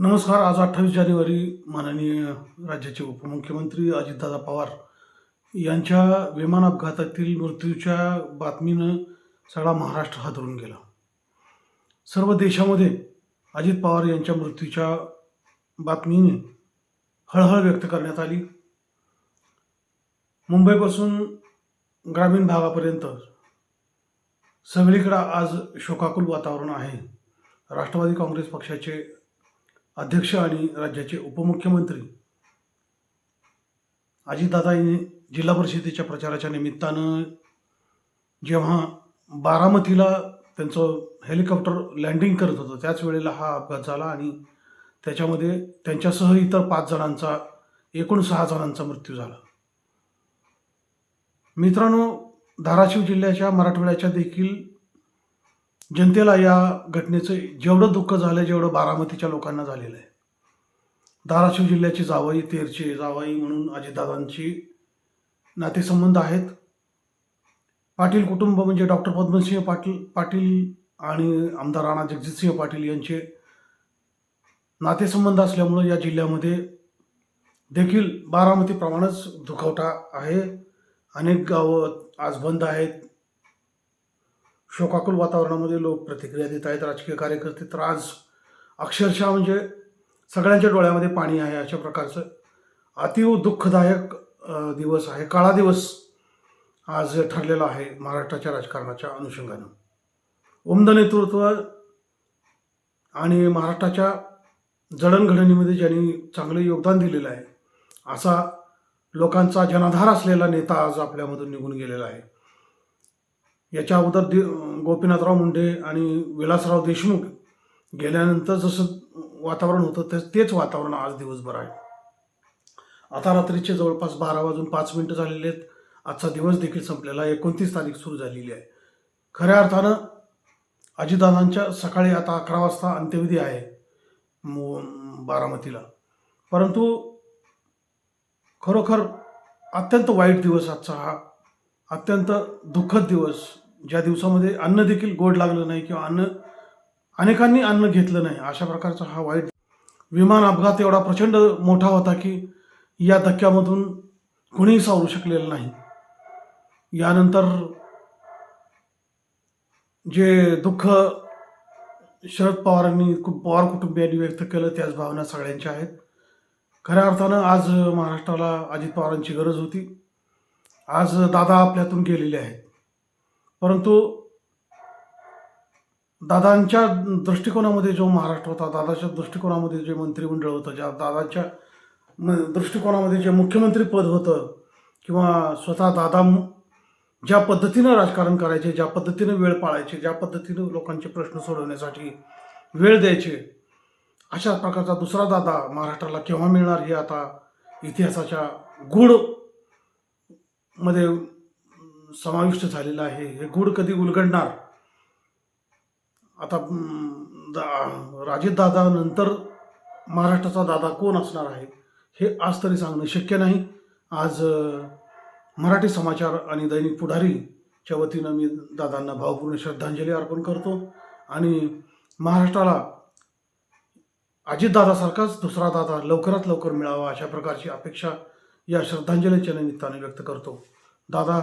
नमस्कार आज अठ्ठावीस जानेवारी माननीय राज्याचे उपमुख्यमंत्री अजितदादा पवार यांच्या विमान अपघातातील मृत्यूच्या बातमीनं सगळा महाराष्ट्र हादरून गेला. सर्व देशामध्ये अजित पवार यांच्या मृत्यूच्या बातमीने हळहळ व्यक्त करण्यात आली. मुंबईपासून ग्रामीण भागापर्यंत सगळीकडं आज शोकाकुल वातावरण आहे. राष्ट्रवादी काँग्रेस पक्षाचे अध्यक्ष आणि राज्याचे उपमुख्यमंत्री. अजितदादा यांनी जिल्हा परिषदेच्या प्रचाराच्या निमित्तानं जेव्हा बारामतीला त्यांचं हेलिकॉप्टर लँडिंग करत होतं त्याच वेळेला हा अपघात झाला आणि त्याच्यामध्ये त्यांच्यासह इतर पाच जणांचा एकूण सहा जणांचा मृत्यू झाला. मित्रांनो धाराशिव जिल्ह्याच्या मराठवाड्याच्या देखील जनतेला या घटनेचं जेवढं दुःख झालं जेवढं बारामतीच्या लोकांना झालेलं आहे. धाराशिव जिल्ह्याची जावई तेरचे जावई म्हणून अजितदादांची नातेसंबंध आहेत. पाटील कुटुंब म्हणजे डॉक्टर पद्मसिंह पाटील पाटील आणि आमदार राणा जगजितसिंह पाटील यांचे नातेसंबंध असल्यामुळं या जिल्ह्यामध्ये देखील बारामतीप्रमाणेच दुखवटा आहे. अनेक गावं आज बंद आहेत. शोकाकुल वातावरणामध्ये लोक प्रतिक्रिया देत आहेत. राजकीय कार्यकर्ते तर आज अक्षरशः म्हणजे सगळ्यांच्या डोळ्यामध्ये पाणी आहे अशा प्रकारचं. अतिव दुःखदायक दिवस आहे. काळा दिवस आज ठरलेला आहे महाराष्ट्राच्या राजकारणाच्या अनुषंगानं. उमद नेतृत्व आणि महाराष्ट्राच्या जडणघडणीमध्ये ज्यांनी चांगलं योगदान दिलेलं आहे असा लोकांचा जनाधार असलेला नेता आज आपल्यामधून निघून गेलेला आहे. याच्या अगोदर दि गोपीनाथराव मुंडे आणि विलासराव देशमुख गेल्यानंतर जसं वातावरण होतं ते तेच वातावरण आज दिवसभर आहे. आता रात्रीचे जवळपास बारा वाजून पाच मिनटं झालेले आहेत. आजचा दिवस देखील संपलेला एकोणतीस तारीख सुरू झालेली आहे. खऱ्या अर्थानं अजितदादांच्या सकाळी आता अकरा वाजता अंत्यविधी आहे. बारामतीला. परंतु खरोखर अत्यंत वाईट दिवस आजचा हा अत्यंत दुःखद दिवस. ज्या दिवसामध्ये अन्न देखील गोड लागलं नाही किंवा अन्न अनेकांनी अन्न घेतलं नाही अशा प्रकारचा हा वाईट विमान अपघात एवढा प्रचंड मोठा होता की या धक्क्यामधून कुणीही सावरू शकलेलं नाही. यानंतर जे दुःख शरद पवारांनी पवार कुटुंबियांनी व्यक्त केलं त्याच भावना सगळ्यांच्या आहेत. खऱ्या अर्थानं आज महाराष्ट्राला अजित पवारांची गरज होती. आज दादा आपल्यातून गेलेले आहेत. परंतु दादांच्या दृष्टिकोनामध्ये जो महाराष्ट्र होता दादाच्या दृष्टिकोनामध्ये जे मंत्रिमंडळ होतं ज्या दादाच्या म दृष्टिकोनामध्ये जे मुख्यमंत्री पद होतं किंवा स्वतः दादा ज्या पद्धतीनं राजकारण करायचे ज्या पद्धतीनं वेळ पाळायचे ज्या पद्धतीनं लोकांचे प्रश्न सोडवण्यासाठी वेळ द्यायचे अशा प्रकारचा दुसरा दादा महाराष्ट्राला केव्हा मिळणार हे आता इतिहासाच्या गूढ मध्ये समाविष्ट झालेलं आहे. हे गूढ कधी उलगडणार? आता दा राजेशदादा नंतर महाराष्ट्राचा दादा कोण असणार आहे? हे आज तरी सांगणं शक्य नाही. आज मराठी समाचार आणि दैनिक पुढारीच्या वतीनं मी दादांना भावपूर्ण श्रद्धांजली अर्पण करतो आणि महाराष्ट्राला अजितदादासारखाच दुसरा दादा लवकरात लवकर मिळावा अशा प्रकारची अपेक्षा या श्रद्धांजलीच्या निमित्ताने व्यक्त करतो. दादा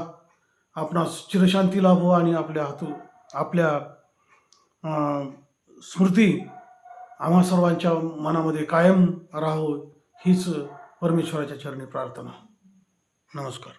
आपणास चिरशांती लाभो आणि आपल्या हातू आपल्या स्मृती आम्हा सर्वांच्या मनामध्ये कायम राहो हीच परमेश्वराच्या चरणी प्रार्थना. नमस्कार.